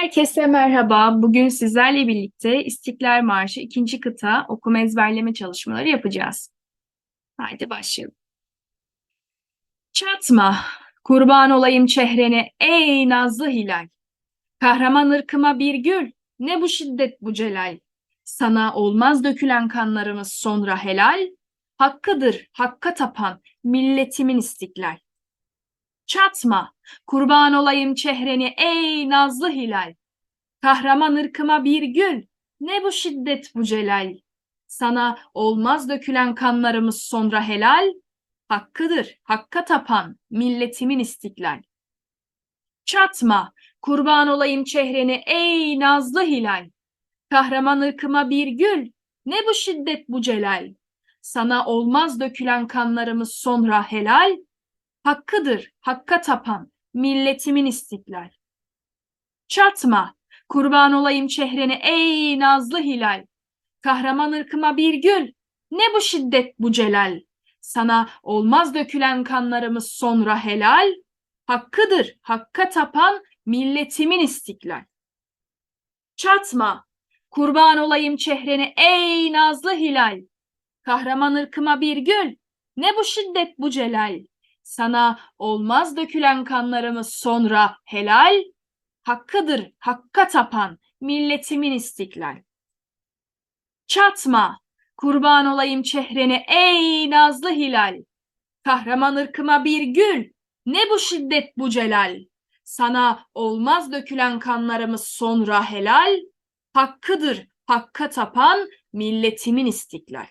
Herkese merhaba. Bugün sizlerle birlikte İstiklal Marşı ikinci kıta okuma ezberleme çalışmaları yapacağız. Haydi başlayalım. Çatma, kurban olayım çehrene ey nazlı hilal. Kahraman ırkıma bir gül, ne bu şiddet bu celal. Sana olmaz dökülen kanlarımız sonra helal. Hakkıdır hakka tapan milletimin istiklal. Çatma, kurban olayım çehreni ey nazlı hilal. Kahraman ırkıma bir gül, ne bu şiddet bu celal. Sana olmaz dökülen kanlarımız sonra helal. Hakkıdır, hakka tapan milletimin istiklal. Çatma, kurban olayım çehreni ey nazlı hilal. Kahraman ırkıma bir gül, ne bu şiddet bu celal. Sana olmaz dökülen kanlarımız sonra helal. Hakkıdır, hakka tapan milletimin istiklal. Çatma, kurban olayım çehreni ey nazlı hilal. Kahraman ırkıma bir gül, ne bu şiddet bu celal. Sana olmaz dökülen kanlarımız sonra helal. Hakkıdır, hakka tapan milletimin istiklal. Çatma, kurban olayım çehreni ey nazlı hilal. Kahraman ırkıma bir gül, ne bu şiddet bu celal. Sana olmaz dökülen kanlarımız sonra helal. Hakkıdır, hakka tapan milletimin istiklal. Çatma, kurban olayım çehreni ey nazlı hilal. Kahraman ırkıma bir gül, ne bu şiddet bu celal. Sana olmaz dökülen kanlarımız sonra helal. Hakkıdır, hakka tapan milletimin istiklal.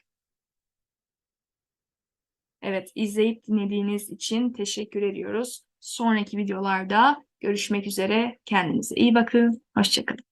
Evet, izleyip dinlediğiniz için teşekkür ediyoruz. Sonraki videolarda görüşmek üzere. Kendinize iyi bakın. Hoşçakalın.